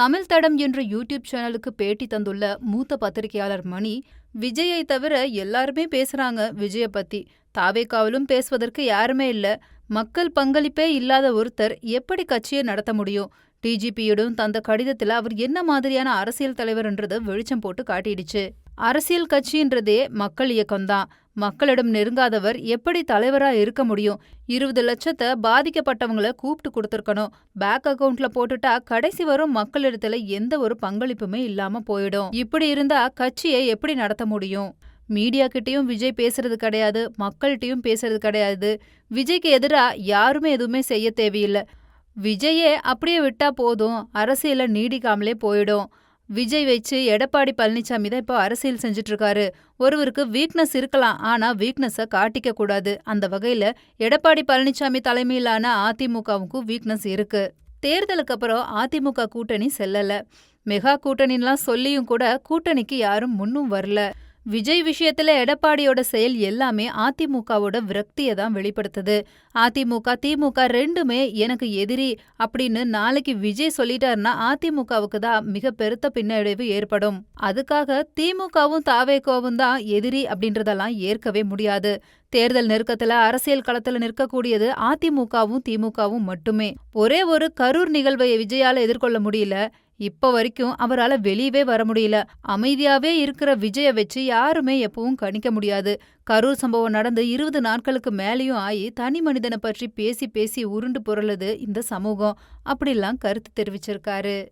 தமிழ் தடம் என்ற யூடியூப் சேனலுக்கு பேட்டி தந்துள்ள மூத்த பத்திரிகையாளர் மணி விஜயை தவிர எல்லாருமே பேசுறாங்க விஜய பத்தி. தாவேக்காவிலும் பேசுவதற்கு யாருமே இல்ல. மக்கள் பங்களிப்பே இல்லாத ஒருத்தர் எப்படி கட்சியை நடத்த முடியும்? டிஜிபியிடம் தந்த கடிதத்துல அவர் என்ன மாதிரியான அரசியல் தலைவர்ன்றத வெளிச்சம் போட்டு காட்டிடுச்சு. அரசியல் கட்சின்றதே மக்கள் இயக்கம்தான். மக்களிடம் நெருங்காதவர் எப்படி தலைவரா இருக்க முடியும்? இருபது லட்சத்தை பாதிக்கப்பட்டவங்கள கூப்பிட்டு கொடுத்துருக்கணும். பேங்க் அக்கவுண்ட்ல போட்டுட்டா கடைசி வரும் மக்களிடத்துல எந்த ஒரு பங்களிப்புமே இல்லாம போயிடும். இப்படி இருந்தா கட்சியை எப்படி நடத்த முடியும்? மீடியா கிட்டயும் விஜய் பேசுறது கிடையாது மக்கள்கிட்டயும் பேசுறது கிடையாது. விஜய்க்கு எதிரா யாருமே எதுவுமே செய்ய தேவையில்லை. விஜயே அப்படியே விட்டா போதும் அரசியல நீடிக்காமலே போயிடும். விஜய் வச்சு எடப்பாடி பழனிசாமி தான் இப்போ அரசியல் செஞ்சுட்டு இருக்காரு ஒருவருக்கு வீக்னஸ் இருக்கலாம் ஆனா வீக்னஸை காட்டிக்க கூடாது. அந்த வகையில எடப்பாடி பழனிசாமி தலைமையிலான அதிமுகவுக்கும் வீக்னஸ் இருக்கு. தேர்தலுக்கு அப்புறம் அதிமுக கூட்டணி செல்லல. மெகா கூட்டணின்லாம் சொல்லியும் கூட கூட்டணிக்கு யாரும் முன்னும் வரல. விஜய் விஷயத்துல எடப்பாடியோட செயல் எல்லாமே அதிமுகவோட விரக்தியை தான் வெளிப்படுத்துது. அதிமுக திமுக ரெண்டுமே எனக்கு எதிரி அப்படின்னு நாளைக்கு விஜய் சொல்லிட்டாருன்னா அதிமுகவுக்கு தான் மிக பெருத்த பின்னடைவு ஏற்படும். அதுக்காக திமுகவும் தாவேகோவும் தான் எதிரி அப்படின்றதெல்லாம் ஏற்கவே முடியாது. தேர்தல் நெருக்கத்துல அரசியல் களத்துல நிற்கக்கூடியது அதிமுகவும் திமுகவும் மட்டுமே. ஒரே ஒரு கரூர் நிகழ்வை விஜயால எதிர்கொள்ள முடியல. இப்ப வரைக்கும் அவரால வெளியவே வர முடியல. அமைதியாவே இருக்கிற விஜய வச்சு யாருமே எப்பவும் கணிக்க முடியாது. கரூர் சம்பவம் நடந்து இருபது நாட்களுக்கு மேலேயும் ஆகி தனி மனிதனை பற்றி பேசி பேசி உருண்டு புரளுது இந்த சமூகம். அப்படிலாம் கருத்து தெரிவிச்சிருக்காரு.